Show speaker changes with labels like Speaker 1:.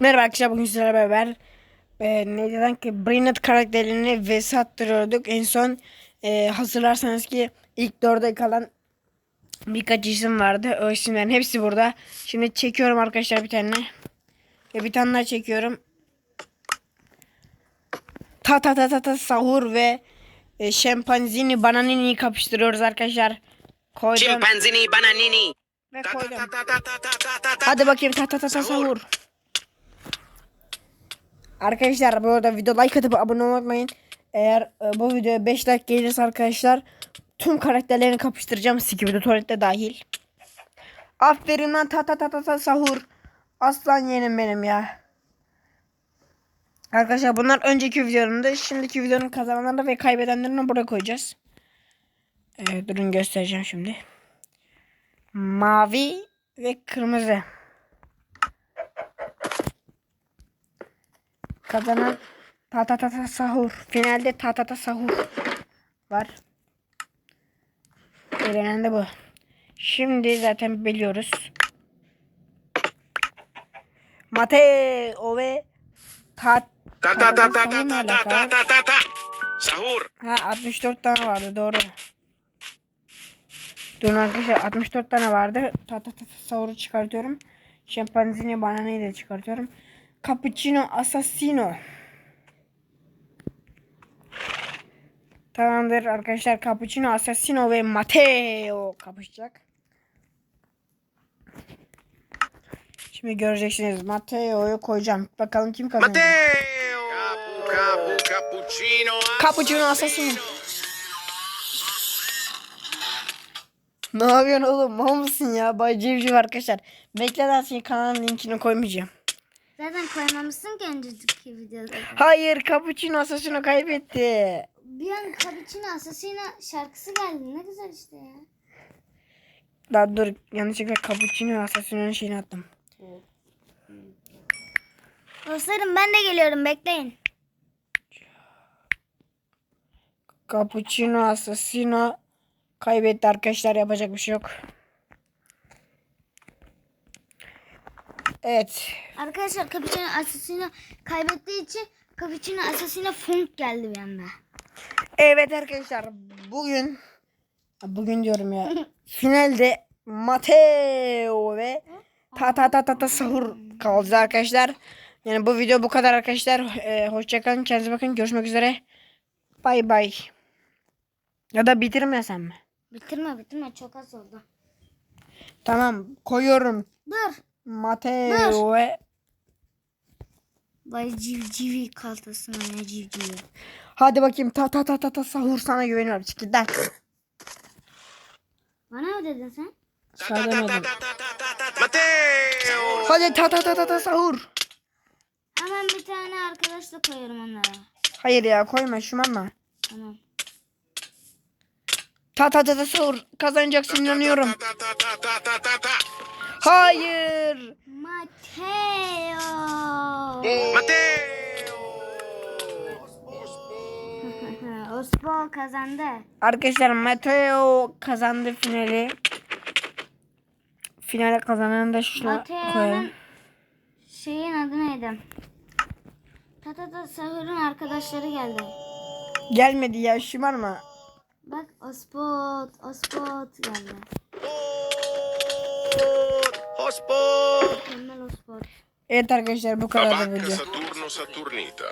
Speaker 1: Merhaba arkadaşlar bugün sizlerle beraber e, neden ki Brainerd karakterini vs attırıyorduk. En son e, hatırlarsanız ki ilk dörde kalan birkaç isim vardı. O isimlerin hepsi burada. Şimdi çekiyorum arkadaşlar bir tane. Ve bir tane daha çekiyorum. Ta ta ta ta ta sahur ve e, şempanzini bananini kapıştırıyoruz arkadaşlar. Koydum.
Speaker 2: Şempanzini bananini.
Speaker 1: Ve koydum. Hadi bakayım ta ta ta ta sahur. Arkadaşlar bu arada video like atıp abone olmayı unutmayın. Eğer e, bu videoya 5 like gelirse arkadaşlar tüm karakterlerini kapıştıracağım. Skibidi tuvalette dahil. Aferin lan ta ta ta ta ta sahur. Aslan yeğenim benim ya. Arkadaşlar bunlar önceki videomda. Şimdiki videonun kazananlarını ve kaybedenlerini buraya koyacağız. Evet, durun göstereceğim şimdi. Mavi ve kırmızı. Kazanan Tatata Sahur. Finalde Tatata Sahur var. Elenen de bu. Şimdi zaten biliyoruz. Mateo ve Tat
Speaker 2: Ta ta ta ta ta ta ta ta ta ta ta. Sahur.
Speaker 1: Ha 64 tane vardı doğru. Durun arkadaşlar 64 tane vardı. Tata tata sahuru çıkartıyorum. Şempanzini bananayı da çıkartıyorum. Cappuccino Assassino. Tamamdır arkadaşlar. Cappuccino Assassino ve Mateo kapışacak. Şimdi göreceksiniz. Mateo'yu koyacağım. Bakalım kim kazanacak.
Speaker 2: Matteo. Capu capu cappuccino.
Speaker 1: Cappuccino Assassino. Ne yapıyorsun oğlum? Mal mısın ya? Bay Civciv arkadaşlar. Bekle şimdi kanalın linkini koymayacağım.
Speaker 3: Zaten koymamışsın ki önceki videoda.
Speaker 1: Hayır Cappuccino Assassino kaybetti.
Speaker 3: Bir an Cappuccino Assassino şarkısı geldi. Ne güzel işte ya.
Speaker 1: Daha dur yanlışlıkla Cappuccino Assassino'nun şeyini attım.
Speaker 3: Dostlarım ben de geliyorum bekleyin.
Speaker 1: Cappuccino Assassino kaybetti arkadaşlar yapacak bir şey yok. Evet.
Speaker 3: Arkadaşlar Cappuccino Assassino kaybettiği için Cappuccino Assassino funk geldi bir anda.
Speaker 1: Evet arkadaşlar bugün bugün diyorum ya finalde Mateo ve ta ta ta ta ta sahur kaldı arkadaşlar. Yani bu video bu kadar arkadaşlar. Ee, hoşçakalın kendinize bakın görüşmek üzere. Bay bay. Ya da bitirmesem mi?
Speaker 3: Bitirme bitirme çok az oldu.
Speaker 1: Tamam koyuyorum.
Speaker 3: Dur.
Speaker 1: Mateo ve
Speaker 3: Vay civcivi kaltasına ne civcivi.
Speaker 1: hadi bakayım ta ta ta ta ta sahur sana güveniyorum. Çık git lan.
Speaker 3: Bana mı dedin sen?
Speaker 2: Ta ta ta ta
Speaker 1: Söylemedim.
Speaker 2: ta ta ta ta ta. Matteo.
Speaker 1: Hadi ta ta ta ta ta sahur.
Speaker 3: Hemen bir tane arkadaşla koyuyorum onlara.
Speaker 1: Hayır ya koyma şımarma.
Speaker 3: Tamam.
Speaker 1: Ta ta ta ta sahur kazanacaksın inanıyorum.
Speaker 2: Ta ta ta ta ta ta ta.
Speaker 1: Hayır.
Speaker 3: Mateo.
Speaker 2: Matteo.
Speaker 3: Ospo kazandı.
Speaker 1: Arkadaşlar Mateo kazandı finali. Finale kazananı da şuna koyalım.
Speaker 3: Şeyin adı neydi? Tatata Sahur'un arkadaşları geldi.
Speaker 1: Gelmedi ya şımarma.
Speaker 3: Bak Ospot, Ospot geldi. Hospor.
Speaker 1: Evet arkadaşlar bu kadar da video.
Speaker 2: Saturnus Saturnita.